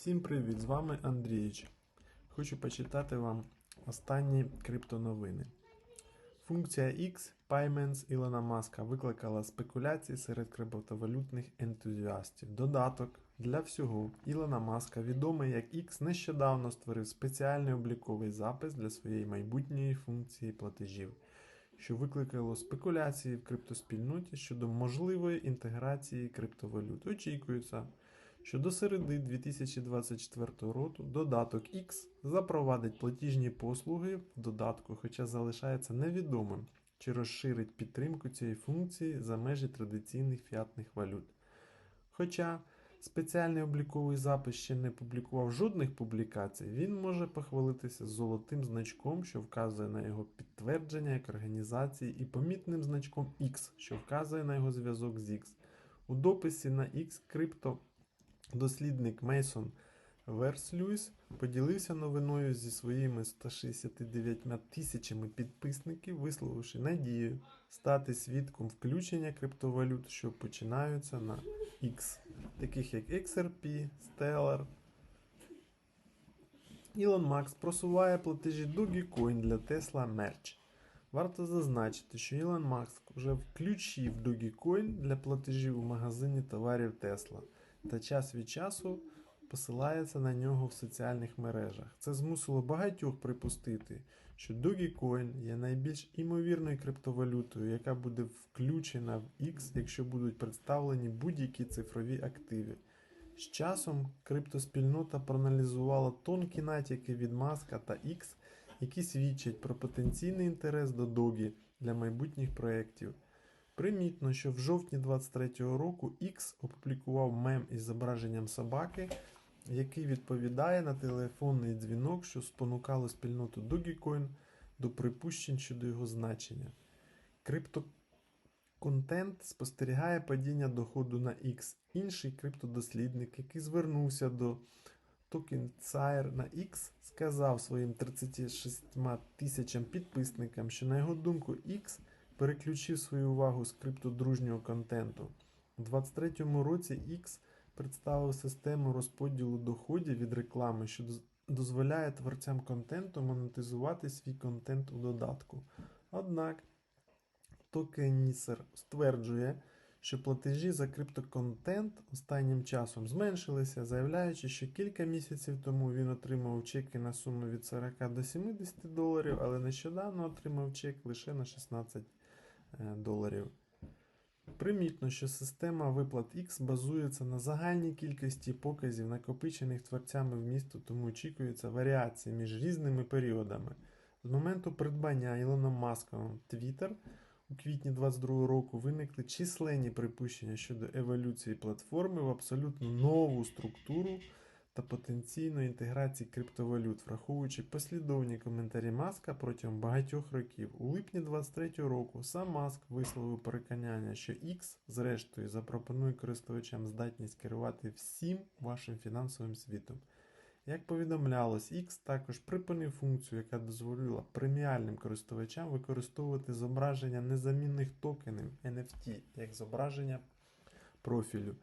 Всім привіт! З вами Андрійч. Хочу почитати вам останні криптоновини. Функція X Payments Ілона Маска викликала спекуляції серед криптовалютних ентузіастів. Додаток для всього Ілона Маска, відомий як X, нещодавно створив спеціальний обліковий запис для своєї майбутньої функції платежів, що викликало спекуляції в криптоспільноті щодо можливої інтеграції криптовалют. Очікується, що до середи 2024 року додаток X запровадить платіжні послуги в додатку, хоча залишається невідомим, чи розширить підтримку цієї функції за межі традиційних фіатних валют. Хоча спеціальний обліковий запис ще не публікував жодних публікацій, він може похвалитися золотим значком, що вказує на його підтвердження як організації, і помітним значком X, що вказує на його зв'язок з X. У дописі на X Crypto дослідник Мейсон Верслюйс поділився новиною зі своїми 169 тисячами підписників, висловивши надію стати свідком включення криптовалют, що починаються на X, таких як XRP, Stellar. Ілон Макс просуває платежі Dogecoin для Tesla Merch. Варто зазначити, що Ілон Макс вже включив Dogecoin для платежів у магазині товарів Tesla та час від часу посилається на нього в соціальних мережах. Це змусило багатьох припустити, що Dogecoin є найбільш імовірною криптовалютою, яка буде включена в X, якщо будуть представлені будь-які цифрові активи. З часом криптоспільнота проаналізувала тонкі натяки від Маска та X, які свідчать про потенційний інтерес до Догі для майбутніх проєктів. Примітно, що в жовтні 23-го року X опублікував мем із зображенням собаки, який відповідає на телефонний дзвінок, що спонукало спільноту Dogecoin до припущень щодо його значення. Криптоконтент спостерігає падіння доходу на X. Інший криптодослідник, який звернувся до TokenSire на X, сказав своїм 36 тисячам підписникам, що на його думку X переключив свою увагу з криптодружнього контенту. У 2023 році X представив систему розподілу доходів від реклами, що дозволяє творцям контенту монетизувати свій контент у додатку. Однак Токенісер стверджує, що платежі за криптоконтент останнім часом зменшилися, заявляючи, що кілька місяців тому він отримав чеки на суму від 40 до 70 доларів, але нещодавно отримав чек лише на 16 доларів. Примітно, що система виплат X базується на загальній кількості показів, накопичених творцями в місто, тому очікуються варіації між різними періодами. З моменту придбання Ілоном Маском Twitter у квітні 2022 року виникли численні припущення щодо еволюції платформи в абсолютно нову структуру та потенційної інтеграції криптовалют, враховуючи послідовні коментарі Маска протягом багатьох років. У липні 2023 року сам Маск висловив переконання, що X, зрештою, запропонує користувачам здатність керувати всім вашим фінансовим світом. Як повідомлялось, X також припинив функцію, яка дозволила преміальним користувачам використовувати зображення незамінних токенів NFT як зображення профілю.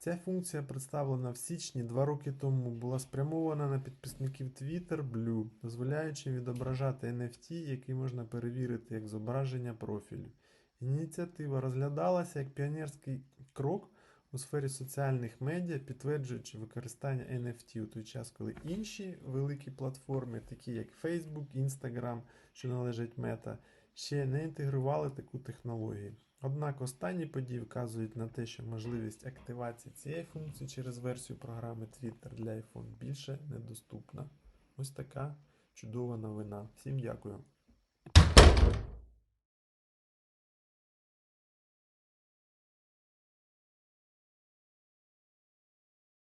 Ця функція, представлена в січні два роки тому, була спрямована на підписників Twitter Blue, дозволяючи відображати NFT, який можна перевірити як зображення профілю. Ініціатива розглядалася як піонерський крок у сфері соціальних медіа, підтверджуючи використання NFT у той час, коли інші великі платформи, такі як Facebook, Instagram, що належать Meta, ще не інтегрували таку технологію. Однак останні події вказують на те, що можливість активації цієї функції через версію програми Twitter для iPhone більше недоступна. Ось така чудова новина. Всім дякую.